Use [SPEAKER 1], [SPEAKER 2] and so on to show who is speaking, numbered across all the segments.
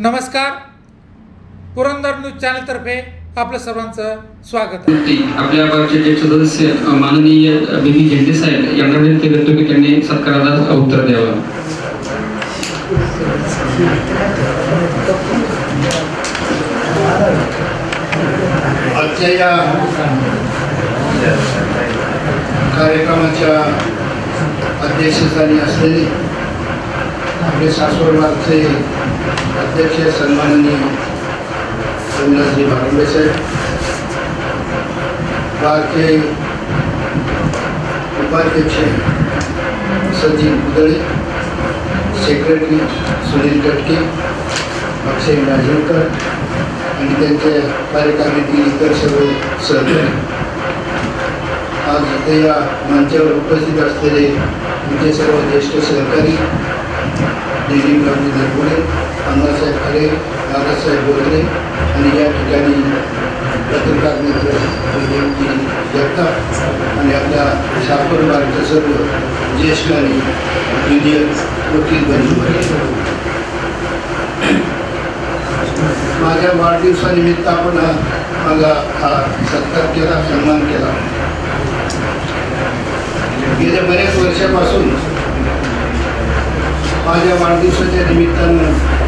[SPEAKER 1] नमस्कार. पुरंदर न्यूज चॅनलतर्फे आपलं सर्वांचं स्वागत आहे.
[SPEAKER 2] आपल्या बारचे ज्येष्ठ सदस्य माननीय बेबी झेंडे साहेब यांना विनंती करतो की त्यांनी सत्काराला उत्तर द्यावं.
[SPEAKER 3] आजच्या या कार्यक्रमाच्या अध्यक्षस्थानी असलेले आपले सासवडबागचे अध्यक्ष सन्माननीय सोमनाथजी भागंबे साहेब बागचे उपाध्यक्ष सचिन कुदळे सेक्रेटरी सुनील कटके अक्षय राजवकर आणि त्यांच्या कार्यकारिणीतील इतर सर्व सहकारी. आज इथे या मंचावर उपस्थित असलेले आमचे सर्व ज्येष्ठ सहकारी डिजीवनी धरपुडे अण्णासाहेब खरे दादासाहेब बोत्रे आणि या ठिकाणी पत्रकार मित्र जगताप आणि आपल्या साखर बारच्या सर्व ज्येष्ठ आणि ज्युनियर वकील बंधू. माझ्या वाढदिवसानिमित्त आपण मला माझा हा सत्कार केला सन्मान केला. गेल्या बऱ्याच वर्षापासून माझ्या वाढदिवसाच्या निमित्तानं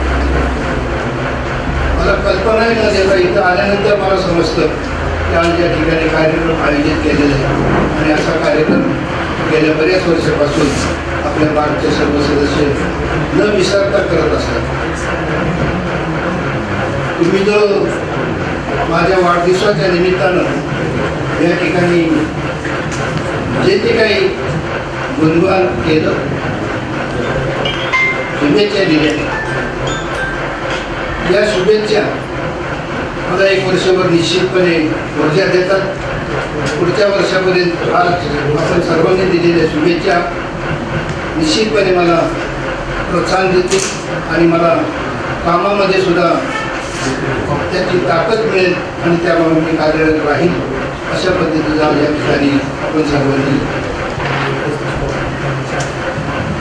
[SPEAKER 3] मला कल्पना आहे. ना त्याचा इथं आल्यानंतर मला समजतं की आज या ठिकाणी कार्यक्रम आयोजित केलेला आहे आणि असा कार्यक्रम गेल्या बऱ्याच वर्षापासून आपल्या बागचे सर्व सदस्य न विसरता करत असतात. तुम्ही जो माझ्या वाढदिवसाच्या निमित्तानं या ठिकाणी जे ते काही गुणगान केलं शुभेच्छा दिल्या. या शुभेच्छा. मला एक वर्षभर निश्चितपणे ऊर्जा देतात. पुढच्या वर्षापर्यंत आज आपण सर्वांनी दिलेल्या शुभेच्छा. निश्चितपणे मला प्रोत्साहन देते आणि मला कामामध्ये सुद्धा त्याची ताकद मिळेल आणि त्यामुळे मी कार्यरत राहील. अशा पद्धतीचा या ठिकाणी आपण सर्वांनी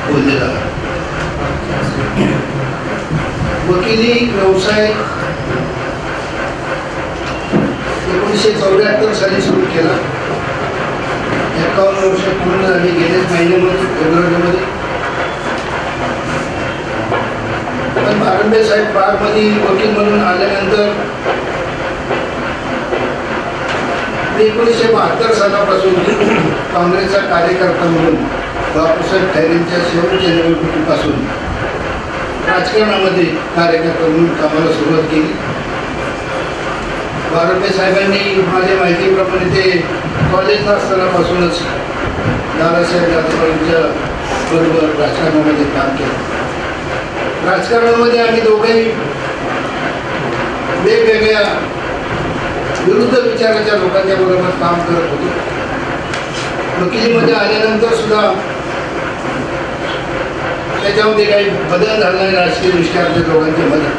[SPEAKER 3] बोललेला आहे. वकिली व्यवसाय. एकोणीसशे चौऱ्याहत्तर साली सुरू केला. एकावन्न वर्ष पूर्ण झाली गेल्याच महिन्यामध्ये फेब्रुवारीमध्ये. पण बारंबे साहेब बागमध्ये वकील म्हणून आल्यानंतर एकोणीसशे बहात्तर सालापासून काँग्रेसचा कार्यकर्ता म्हणून बापूसाहेब खैरेंच्या शेवटच्या निवडणुकीपासून राजकारणामध्ये कार्यकर्ता म्हणून कामाला सुरुवात केली. बारोपे साहेबांनी माझ्या माहितीप्रमाणे ते कॉलेजला असतानापासूनच दादासाहेब जाधवांच्या बरोबर राजकारणामध्ये काम केलं. राजकारणामध्ये आम्ही दोघेही वेगवेगळ्या विरुद्ध विचाराच्या लोकांच्या बरोबर काम करत होतो. वकिलीमध्ये आल्यानंतर सुद्धा त्याच्यामध्ये काही बदल झाला नाही राजकीय दृष्ट्या आमच्या दोघांच्या मध्ये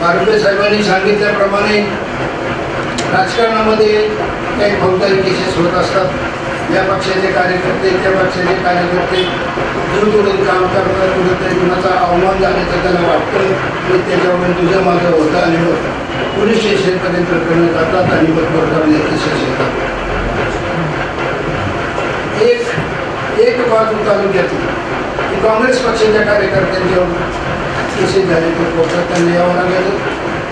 [SPEAKER 3] पारंबे साहेबांनी सांगितल्याप्रमाणे राजकारणामध्ये काही फौजदारी केसेस होत असतात. या पक्षाचे कार्यकर्ते त्या पक्षाचे कार्यकर्ते दूर काम करतात. कुठेतरी कुणाचा अवमान झाल्याचं त्याला वाटतं आणि त्याच्यामुळे तुझं माझं होतं आणि मग पोलीस स्टेशनपर्यंत प्रकरणं जातात आणि मग बरोबर केसेस येतात एक एक बाजू तालुक्यातली काँग्रेस पक्षाच्या कार्यकर्त्यांच्यावर केसेस झाले तर कोर्टात त्यांना यावं लागलं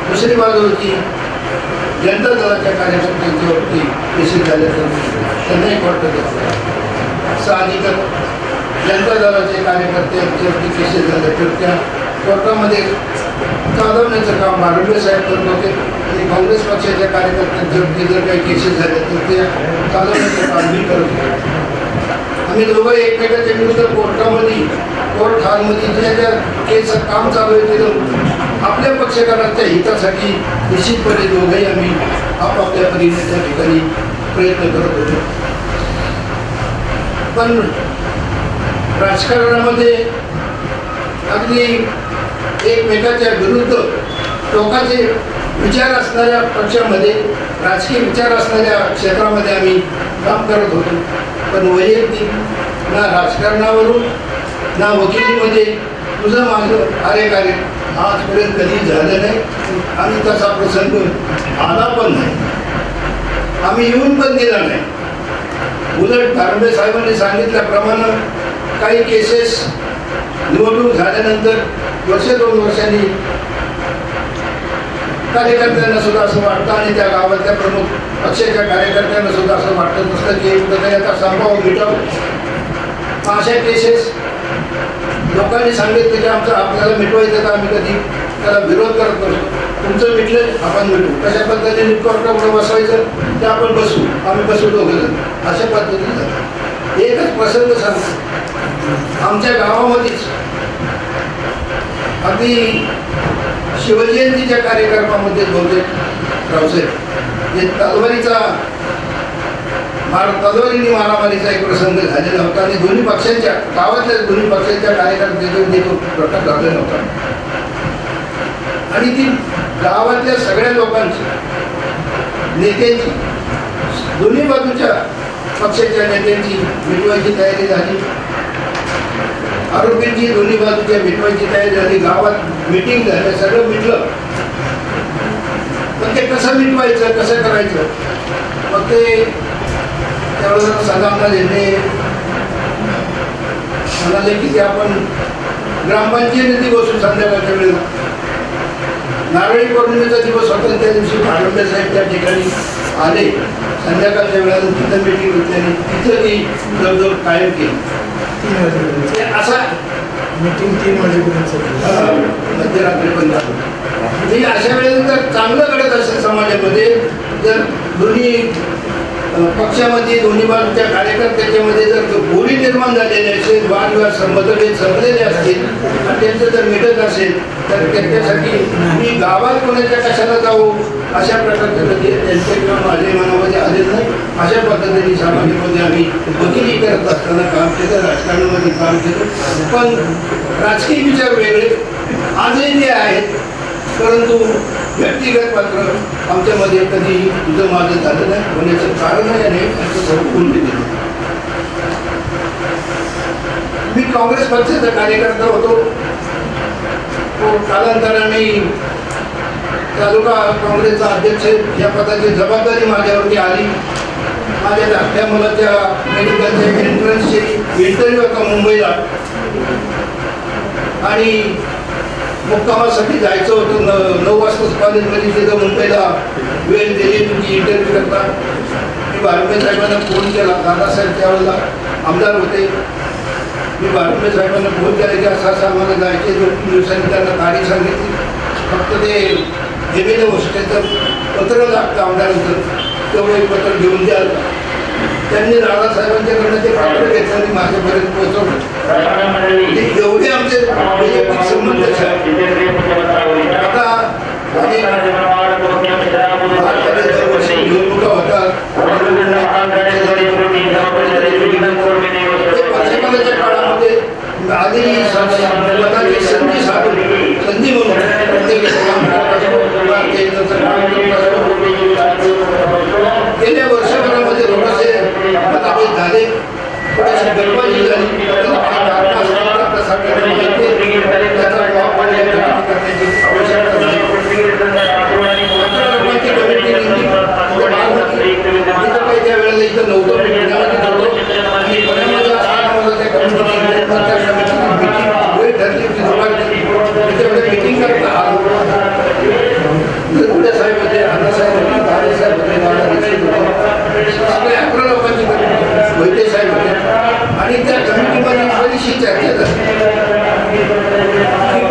[SPEAKER 3] दुसरी बाजू होती जनता दलाच्या कार्यकर्त्यांच्यावरती केसेस झाले तर त्यांनाही कोर्टात यावं साहजिकच जनता दलाचे कार्यकर्त्यांच्यावरती केसेस झाले तर त्या कोर्टामध्ये चालवण्याचं काम बारंबे साहेब करत होते. आणि काँग्रेस पक्षाच्या कार्यकर्त्यांच्यावरती जर काही केसेस झाले तर त्या चालवण्याचं काम मी करत होतो. आम्ही दोघं एकमेकाच्या विरुद्ध कोर्टामध्ये कोर्ट हॉलमध्ये जे ज्या केस काम चालू आहे तिथं आपल्या पक्षकारांच्या हितासाठी निश्चितपणे दोघंही आम्ही आपापल्या परीने त्या ठिकाणी प्रयत्न करत होतो. पण राजकारणामध्ये अगदी एकमेकाच्या विरुद्ध टोकाचे विचार असणाऱ्या पक्षामध्ये राजकीय विचार असणाऱ्या क्षेत्रामध्ये आम्ही काम करत होतो. पण वैयक्तिक ना राजकारणावरून ना वकिलीमध्ये. तुझं माझं अरे कार्य आजपर्यंत कधी झालं नाही. आणि तसा प्रसंग आला पण नाही. आम्ही येऊन पण दिला नाही. उलट धारंबे साहेबांनी सांगितल्याप्रमाणे काही केसेस निवडणूक झाल्यानंतर वर्ष दोन वर्षांनी कार्यकर्त्यांना सुद्धा असं वाटतं आणि त्या गावातल्या प्रमुख पक्षाच्या कार्यकर्त्यांना सुद्धा असं वाटत. नसतं की याचा आता संपाव अशा केसेस. लोकांनी सांगितलं की आमचं आपल्याला मिटवायचं तर आम्ही कधी? त्याला विरोध करत नसतो तुमचं मिटलं आपण मिटू. कशा पद्धतीने कोर्टापुढे बसवायचं? ते आपण बसू. आम्ही बसू दोघं जण. अशा पद्धतीनं एकच प्रसंग सांगतो. आमच्या गावामध्येच अगदी शिवजयंतीच्या कार्यक्रमामध्ये बहुतेक रावसाहेब हे तलवारीचा मार तलवारीने मारामारीचा एक प्रसंग झालेला होता आणि दोन्ही पक्षांच्या गावातल्या दोन्ही पक्षांच्या कार्यकर्त्यांनी तो प्रकार झालेला होता आणि ती गावातल्या सगळ्या लोकांची नेत्यांची दोन्ही बाजूच्या पक्षाच्या नेत्यांची मिटवायची तयारी झाली. आरोपींची दोन्ही बाजूच्या मिटवायची तयारी झाली गावात मिटिंग झालं सगळं मिटलं. पण ते कसं मिटवायचं कसं करायचं? मग ते त्यावेळेला सदामला देणे म्हणाले की ते आपण ग्रामपंचायत बसून संध्याकाळच्या वेळेला. नारळी पौर्णिमेचा दिवस होता त्या दिवशी भाडंबे साहेब त्या ठिकाणी आले. संध्याकाळच्या वेळेला तिथं मिटिंग घेतल्याने तिथं ती जवळजवळ कायम केली.
[SPEAKER 4] तीन वाजेपर्यंत.
[SPEAKER 3] ते असा
[SPEAKER 4] मीटिंग तीन वाजेपर्यंत.
[SPEAKER 3] मध्यरात्री म्हणजे अशा वेळेला जर चांगलं घडत असेल समाजामध्ये जर दोन्ही पक्षामध्ये दोन्ही बाजूच्या कार्यकर्त्याच्यामध्ये जर गोळी निर्माण झालेली असेल वादविवाद संबंधित संपलेले असतील आणि त्यांचं जर मिटत असेल तर त्यांच्यासाठी मी गावात कोणाच्या कशाला जाऊ? अशा प्रकारचे कधी त्यांच्या किंवा माझ्या मनामध्ये आलेलं नाही. अशा पद्धतीने समाजामध्ये आम्ही वकिली करत असताना काम केलं राजकारणामध्ये काम केलं. पण राजकीय विचार वेगळे. आजही ते आहेत. परंतु व्यक्तिगत मात्र आमच्यामध्ये कधी तुझं माझं झालं नाही. होण्याचं कारण आहे आणि त्याचं सर्व बोलून दिलं मी काँग्रेस पक्षाचा कार्यकर्ता होतो. तो कालांतराने तालुका काँग्रेसचा अध्यक्ष या पदाची जबाबदारी माझ्यावरती आली. माझ्या धाकट्या मुलाच्या मेडिकलच्या एंट्रन्सची इंटरव्ह्यू होता मुंबईला. आणि मुक्कामासाठी जायचं होतं. न नऊ वाजता कॉलेजमध्ये तिथं मुंबईला वेळ दिली. तुमची इंटरव्ह्यू करता. मी बारमे साहेबांना फोन केला. दादासाहेब त्यावेळेला आमदार होते. मी बारमे साहेबांना फोन केला. की असं असं आम्हाला जायचे. दोन दिवसांनी त्यांना तारीख सांगितली. फक्त ते एम हॉस्टेलचं पत्र लागतं आमदारांचं. तेवढं एक पत्र घेऊन द्याल त्यांनी राणासाहेबांच्याकडनं ते पात्र घेतलं आणि माझ्यापर्यंत पोहोचवलं. एवढे आमचे वैयक्तिक संबंध आता आणि दरवर्षी निवडणुका होतात. ते काळामध्ये आधी संधी साधून संधी म्हणून प्रत्येक भारतीय जनता पक्षाचं गेल्या वर्षभरामध्ये थोडेसे मतभेद झाले थोडीशी गडबडी झाली कारण आपल्या सगळ्यांना माहिती आहे, त्याचा वापर या ठिकाणी करण्याची आवश्यकता नाही. अकरा लोकांची कमिटी नेमली इथं बालमती. इथं काही त्या वेळेला इथं नव्हतं मी पुण्यामध्ये होतो आणि पुण्यामध्ये असताना मला त्या कमिटीची नेमणूक, त्या कमिटीची meeting वेळ ठरली होती दुपारची. त्याच्यामध्ये meeting करता आलो. गरुडे साहेब होते अण्णासाहेब होते दादा साहेब होते दादा दीक्षित होते सगळे अकरा लोकांची कमिटी वैद्य साहेब होते आणि त्या कमिटीमध्ये बरीचशी चर्चा झाली की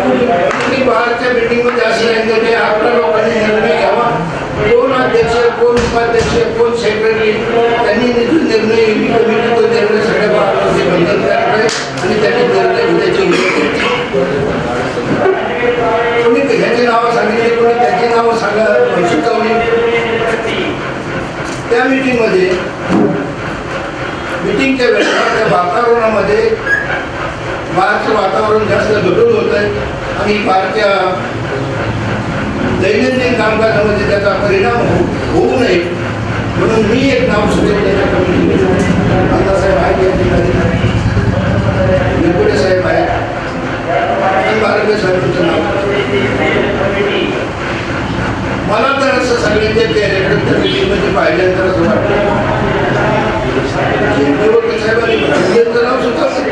[SPEAKER 3] कुणी- आमच्या बिल्डिंगमध्ये मिटिंगमध्ये असं की अकरा लोकांनी निर्णय घ्यावा. कोण अध्यक्ष कोण उपाध्यक्ष कोण सेक्रेटरी त्यांनी जो निर्णय घेतली कमिटी तो निर्णय सगळ्या बाहेर बंधनकारक आहे आणि त्यांनी निर्णय घेण्याची विनंती कोणी ह्याची नावं सांगितली कोणी त्याची नावं सांगा सुचवली त्या मीटिंगमध्ये मीटिंगच्या वेळेला त्या वातावरणामध्ये बाहेरचं वातावरण जास्त गडूळ होत आहे आणि फारच्या दैनंदिन कामकाजामध्ये त्याचा परिणाम हो-, होऊ नये. म्हणून मी एक नाव सुचवलं कमिटीमध्ये. अण्णासाहेब आहेत या ठिकाणी. निकोडे साहेब आहेत. आणि बारके साहेबांचं नाव. मला तर असं सगळ्यांच्या कॅरेक्टर मीटिंगमध्ये पाहिल्यानंतर असं वाटतं. निवडणूक साहेबांनी भारतीयांचं नाव सुचवलं.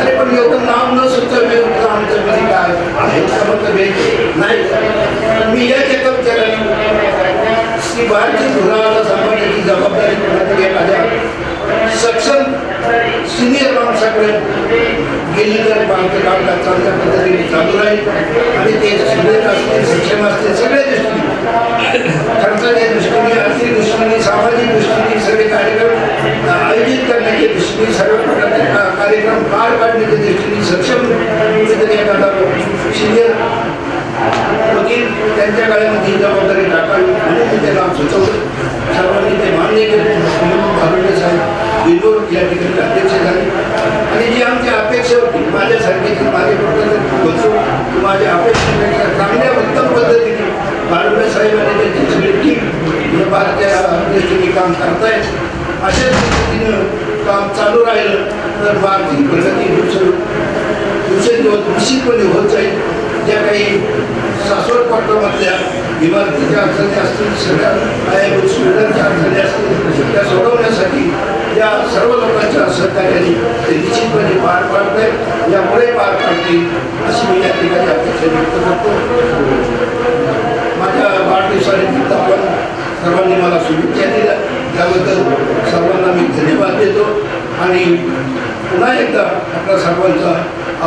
[SPEAKER 3] अरे पण एवढं नाव न सुचवले. आमचं मध्ये काय? आहे मतभेद नाही. मी याच एका केलं. की भारतीय धुराला सांभाळण्याची जबाबदारी कोणातरी एखाद्या सक्षम सिनियर माणसाकडे गेली तर आमचं कामकाज चांगल्या पद्धतीने चालू राहील. आणि ते सिनियर असतील सक्षम असतील सगळ्या दृष्टीने. खर्चाच्या दृष्टीने आर्थिक दृष्टीने सामाजिक दृष्टीने सगळे कार्यक्रम आयोजित करण्याच्या दृष्टीने सर्व प्रकारचे कार्यक्रम पार पाडण्याच्या दृष्टीने सक्षम कुठेतरी एखादा सिनियर वकील त्यांच्या काळामध्ये ही जबाबदारी टाकावी म्हणून मी ते सुचवलं. सर्वांनी ते मान्य केलं. म्हणून भारुडे साहेब बिलूर या ठिकाणी अध्यक्ष झाले. आणि जी आमची अपेक्षा होती माझ्यासारखी माझे कुठं माझ्या अपेक्षेपेक्षा चांगल्या उत्तम पद्धतीने भारुडे साहेबांनी त्यांची सगळी टीम हे भारतीय दृष्टीने काम करतायत. अशाच पद्धतीनं काम चालू राहिलं तर भारतीय प्रगती दिवस दिवसेंदिवस निश्चितपणे होत जाईल. ज्या काही सासवड पट्टामधल्या इमारतीच्या अडचणी असतील सगळ्या पायाभूत सुविधांच्या अडचणी असतील त्या सोडवण्यासाठी या सर्व लोकांच्या सहकार्याने ते निश्चितपणे पार पाडते यामुळे पार पाडतील अशी मी या ठिकाणी अपेक्षा व्यक्त करतो. माझ्या वाढदिवसानिमित्त आपण सर्वांनी मला शुभेच्छा दिल्या. त्याबद्दल सर्वांना मी धन्यवाद देतो आणि पुन्हा एकदा आपल्या सर्वांचा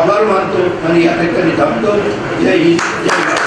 [SPEAKER 3] आभार मानतो आणि या ठिकाणी थांबतो. जय हिंद जय